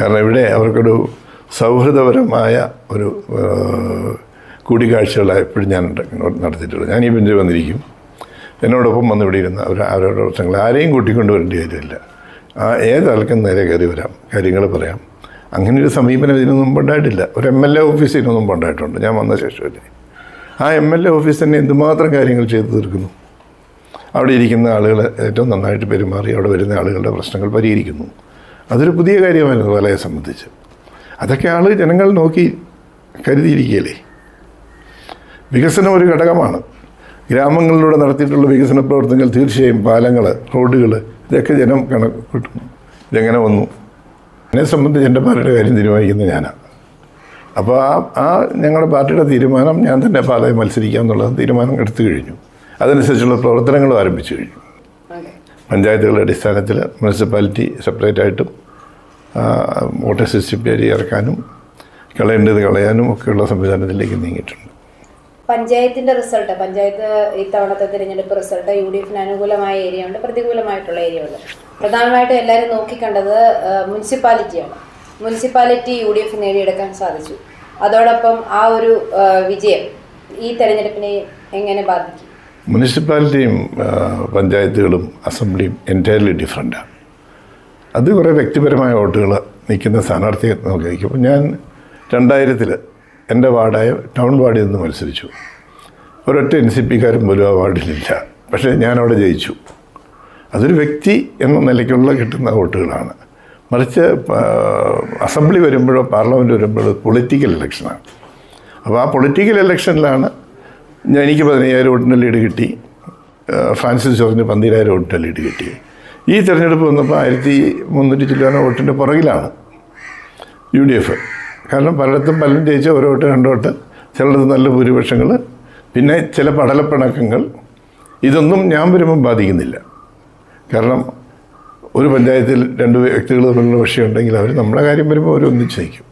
കാരണം ഇവിടെ അവർക്കൊരു സൗഹൃദപരമായ ഒരു എപ്പോഴും ഞാൻ നടത്തിയിട്ടുള്ളത്. ഞാൻ ഈ ബെഞ്ചിൽ വന്നിരിക്കും. എന്നോടൊപ്പം വന്ന് ഇവിടെ ഇരുന്ന അവർ അവരുടെ പ്രശ്നങ്ങൾ. ആരെയും കൂട്ടിക്കൊണ്ട് വരേണ്ടി കാര്യമില്ല. ആ ഏതാൾക്കും നേരെ കയറി വരാം. കാര്യങ്ങൾ പറയാം. അങ്ങനെ ഒരു സമീപനം ഇതിനു മുമ്പ് ഉണ്ടായിട്ടില്ല. ഒരു എം എൽ എ ഓഫീസ് ഇതിനു മുമ്പ് ഉണ്ടായിട്ടുണ്ട്. ഞാൻ വന്ന ശേഷമല്ലേ. ആ എം എൽ എ ഓഫീസ് തന്നെ എന്തുമാത്രം കാര്യങ്ങൾ ചെയ്തു തീർക്കുന്നു? അവിടെ ഇരിക്കുന്ന ആളുകൾ ഏറ്റവും നന്നായിട്ട് പെരുമാറി അവിടെ വരുന്ന ആളുകളുടെ പ്രശ്നങ്ങൾ പരിഹരിക്കുന്നു. അതൊരു പുതിയ കാര്യമായിരുന്നു വലയെ സംബന്ധിച്ച്. അതൊക്കെ ആൾ ജനങ്ങൾ നോക്കി കരുതിയിരിക്കുകയല്ലേ? വികസനം ഒരു ഘടകമാണ്. ഗ്രാമങ്ങളിലൂടെ നടത്തിയിട്ടുള്ള വികസന പ്രവർത്തനങ്ങൾ തീർച്ചയായും പാലങ്ങൾ റോഡുകൾ ഇതൊക്കെ ജനം കണക്ക് കിട്ടുന്നു ഇതെങ്ങനെ വന്നു. എന്നെ സംബന്ധിച്ച് എന്റെ പാർട്ടിയുടെ കാര്യം തീരുമാനിക്കുന്നത് ഞാനാണ് അപ്പോൾ ആ ആ ഞങ്ങളുടെ പാർട്ടിയുടെ തീരുമാനം ഞാൻ തന്നെ പാലയിൽ മത്സരിക്കുക എന്നുള്ള തീരുമാനം എടുത്തു കഴിഞ്ഞു. അതനുസരിച്ചുള്ള പ്രവർത്തനങ്ങളും ആരംഭിച്ചു കഴിഞ്ഞു. പഞ്ചായത്തുകളുടെ അടിസ്ഥാനത്തിൽ മുനിസിപ്പാലിറ്റി സെപ്പറേറ്റ് ആയിട്ടും വോട്ടർ സിസ്റ്റം പേര് ഇറക്കാനും കളയേണ്ടത് കളയാനും ഒക്കെയുള്ള സംവിധാനത്തിലേക്ക് നീങ്ങിയിട്ടുണ്ട്. പഞ്ചായത്തിന്റെ റിസൾട്ട് പഞ്ചായത്ത് ഇത്തവണത്തെ തിരഞ്ഞെടുപ്പ് റിസൾട്ട് യു ഡി എഫിന് അനുകൂലമായ ഏരിയ ഉണ്ട് പ്രതികൂലമായിട്ടുള്ള ഏരിയ ഉണ്ട്. പ്രധാനമായിട്ടും എല്ലാവരും നോക്കിക്കണ്ടത് മുനിസിപ്പാലിറ്റിയാണ്. മുനിസിപ്പാലിറ്റി യു ഡി എഫ് നേടിയെടുക്കാൻ സാധിച്ചു. അതോടൊപ്പം ആ ഒരു വിജയം ഈ തെരഞ്ഞെടുപ്പിനെ എങ്ങനെ ബാധിക്കും? മുനിസിപ്പാലിറ്റിയും പഞ്ചായത്തുകളും അസംബ്ലിയും എന്റയർലി ഡിഫറെന്റാണ് അത് കുറേ വ്യക്തിപരമായ വോട്ടുകൾ നിൽക്കുന്ന സ്ഥാനാർത്ഥിയെ നോക്കിയിരിക്കും. ഞാൻ രണ്ടായിരത്തിൽ എന്റെ വാർഡായ ടൗൺ വാർഡിൽ നിന്ന് മത്സരിച്ചു. ഒരൊറ്റ എൻ സി പിക്കാരും പോലും ആ വാർഡിലില്ല. പക്ഷേ ഞാനവിടെ ജയിച്ചു. അതൊരു വ്യക്തി എന്ന നിലയ്ക്കുള്ള കിട്ടുന്ന വോട്ടുകളാണ്. മറിച്ച് അസംബ്ലി വരുമ്പോഴോ പാർലമെന്റ് വരുമ്പോഴോ പൊളിറ്റിക്കൽ ഇലക്ഷനാണ്. അപ്പോൾ ആ പൊളിറ്റിക്കൽ ഇലക്ഷനിലാണ് ഞാൻ എനിക്ക് പതിനയ്യായിരം വോട്ടിന്റെ ലീഡ് കിട്ടി. ഫ്രാൻസിസ് ജോർജിന് പന്തിരായിരം വോട്ടിന്റെ ലീഡ് കിട്ടി. ഈ തിരഞ്ഞെടുപ്പ് വന്നപ്പോൾ ആയിരത്തി മുന്നൂറ്റി ചില്ലാന വോട്ടിന്റെ പുറകിലാണ് യു ഡി എഫ് കാരണം പലയിടത്തും പലരും ജയിച്ച ഒരു വോട്ട് രണ്ട് വോട്ട് ചിലടത്ത് നല്ല ഭൂരിപക്ഷങ്ങൾ പിന്നെ ചില പടലപ്പിണക്കങ്ങൾ. ഇതൊന്നും ഞാൻ വരുമ്പം ബാധിക്കുന്നില്ല. കാരണം ഒരു പഞ്ചായത്തിൽ രണ്ട് വ്യക്തികൾ തമ്മിലുള്ള വിഷയമുണ്ടെങ്കിൽ അവർ നമ്മുടെ കാര്യം വരുമ്പോൾ അവർ നയിക്കും.